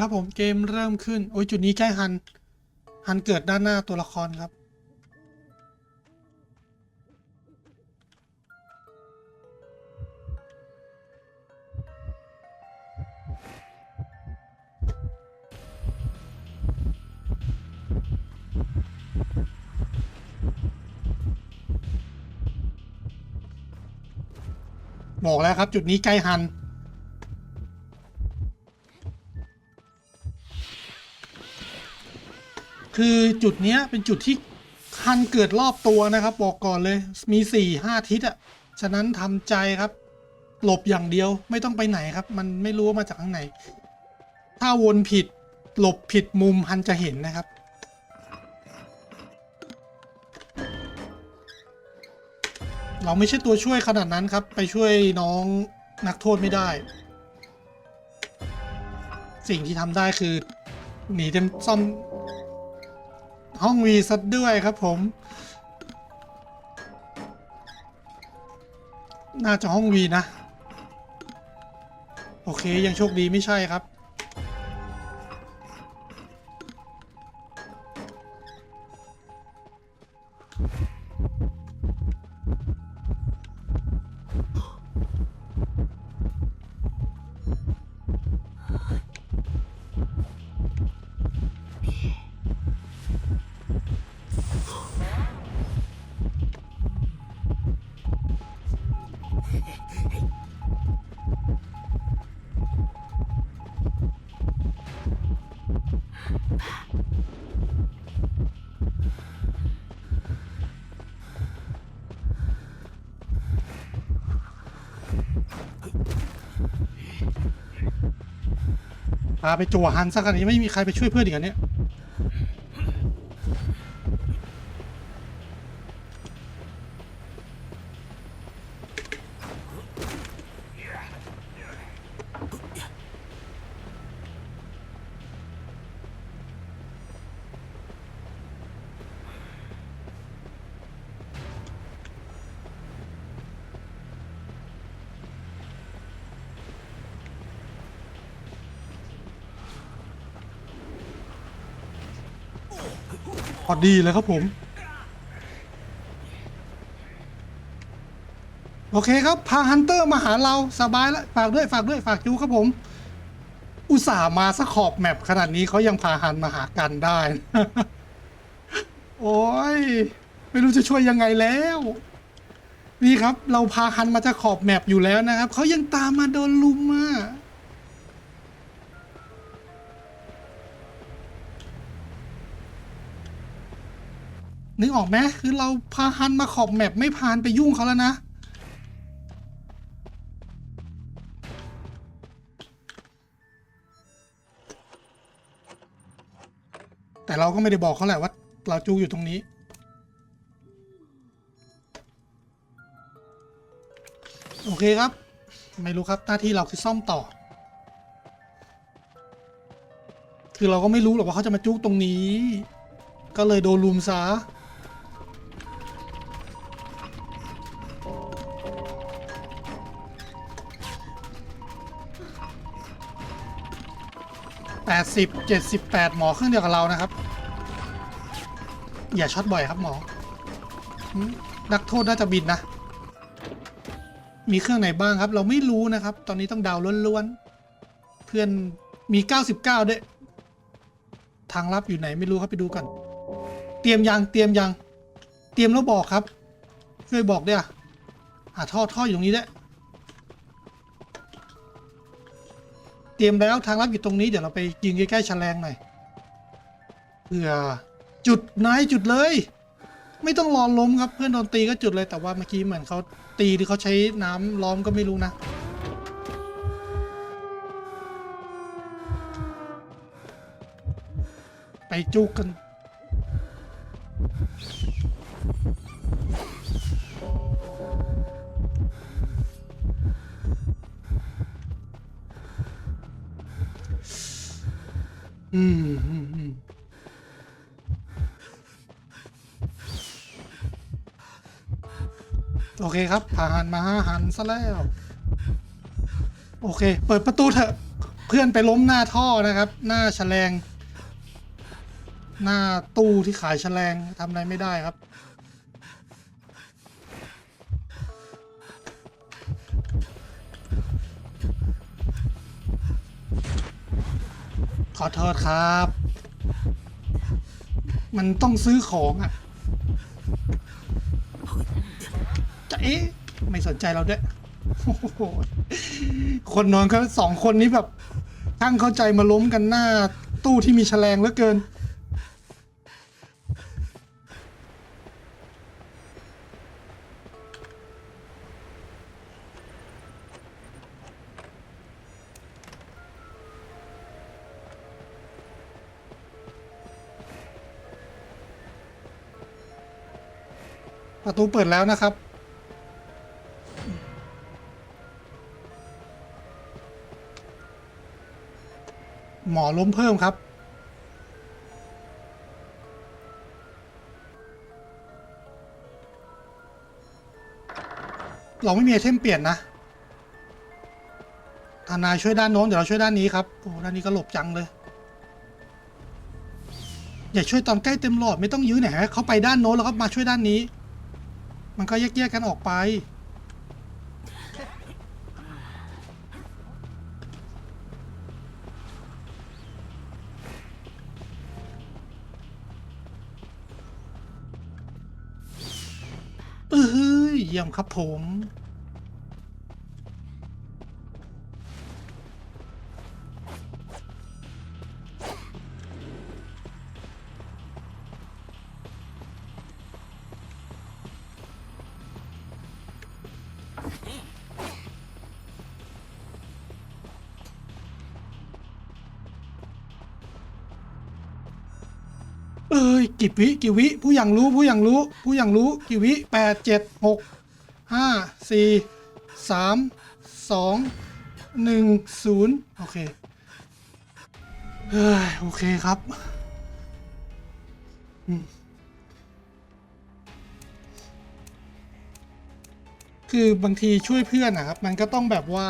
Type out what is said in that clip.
ครับผมเกมเริ่มขึ้น โอ้ยจุดนี้ใกล้ฮัน ฮันเกิดด้านหน้าตัวละครครับ บอกแล้วครับจุดนี้ใกล้ฮัน คือจุดเนี้ยเป็นจุดที่คันเกิดรอบตัวนะครับบอกก่อนเลยมีสี่ห้าทิศอะ่ะฉะนั้นทำใจครับ หลบอย่างเดียวไม่ต้องไปไหนครับ มันไม่รู้ว่ามาจากทางไหน ถ้าวนผิดหลบผิดมุมฮันจะเห็นนะครับ เราไม่ใช่ตัวช่วยขนาดนั้นครับ ไปช่วยน้องนักโทษไม่ได้ สิ่งที่ทำได้คือ หนีเต็มซ่อม ห้องวีซัดด้วยครับผม น่าจะห้องวีนะ โอเคยังโชคดีไม่ใช่ครับ พาไปจั่วฮันสักขนาดนี้ไม่มีใครไปช่วยเพื่อนอีกอันเนี้ย พอดีเลยครับผม โอเคครับ พาฮันเตอร์มาหาเราสบายแล้วฝากด้วยฝากด้วยฝากจูครับผม อุตส่าห์มาสักขอบแมปขนาดนี้เขายังพาฮันมาหากันได้ โอ้ย ไม่รู้จะช่วยยังไงแล้ว นี่ครับ เราพาฮันมาจะขอบแมปอยู่แล้วนะครับเขายังตามมาโดนลุมอะ นึกออกไหมคือเราพาฮันมาขอบแมปไม่พานไปยุ่งเขาแล้วนะ แต่เราก็ไม่ได้บอกเขาแหละว่า เราจูอยู่ตรงนี้ โอเคครับ ไม่รู้ครับหน้าที่เราคือซ่อมต่อ คือเราก็ไม่รู้หรอกว่าเขาจะมาจุกตรงนี้ ก็เลยโดนลุมซะ แปดสิบเจ็ดสิบแปดหมอเครื่องเดียวกับเรานะครับ อย่าช็อตบ่อยครับหมอ นักโทษน่าจะบินนะ มีเครื่องไหนบ้างครับ เราไม่รู้นะครับ ตอนนี้ต้องดาวล้วนๆ เพื่อนมี 99 ด้วย ทางลับอยู่ไหนไม่รู้ครับไปดูกันเตรียมยังเตรียมยัง เตรียมแล้วบอกครับช่วยบอกด้วยอะหาท่อท่ออยู่ตรงนี้ด้วย เตรียมแล้วทางลับอยู่ตรงนี้เดี๋ยวเราไปยิงใกล้ๆแฉลงหน่อยเผื่อจุดนายจุดเลย ไม่ต้องรอล้มครับเพื่อนโดนตีก็จุดเลยแต่ว่าเมื่อกี้เหมือนเขาตีหรือเขาใช้น้ำล้อมก็ไม่รู้นะไปจุกกัน โอเคครับพาหันมาหาหันซะแล้ว โอเค เปิดประตูเถอะ เพื่อนไปล้มหน้าท่อนะครับ หน้าแฉลง หน้าตู้ที่ขายแฉลงทำอะไรไม่ได้ครับ ขอโทษครับ มันต้องซื้อของอะจะเอ๊ะไม่สนใจเราด้วยโอ้โหคนนอนเขาสองคนนี้แบบทั้งเข้าใจมาล้มกันหน้า ตู้ที่มีแฉลงเหลือเกิน ประตูเปิดแล้วนะครับ หมอล้มเพิ่มครับ เราไม่มีไอเทมเปลี่ยนนะทนายช่วยด้านโน้นเดี๋ยวเราช่วยด้านนี้ครับโอ้ด้านนี้ก็หลบจังเลย อย่าช่วยตอนใกล้เต็มหลอดไม่ต้องยื้อไหนเขาไปด้านโน้นแล้วก็มาช่วยด้านนี้ มันก็แยกๆกันออกไป เอ้ยเยี่ยมครับผม เอ้ยกี่วิกี่วิผู้อย่างรู้ผู้อย่างรู้ ผู้อย่างรู้กี่วิแปดเจ็ดหกห้าสี่สามสองหนึ่งศูนย์โอเคเฮ้ยโอเคครับคือบางทีช่วยเพื่อนนะครับ มันก็ต้องแบบว่า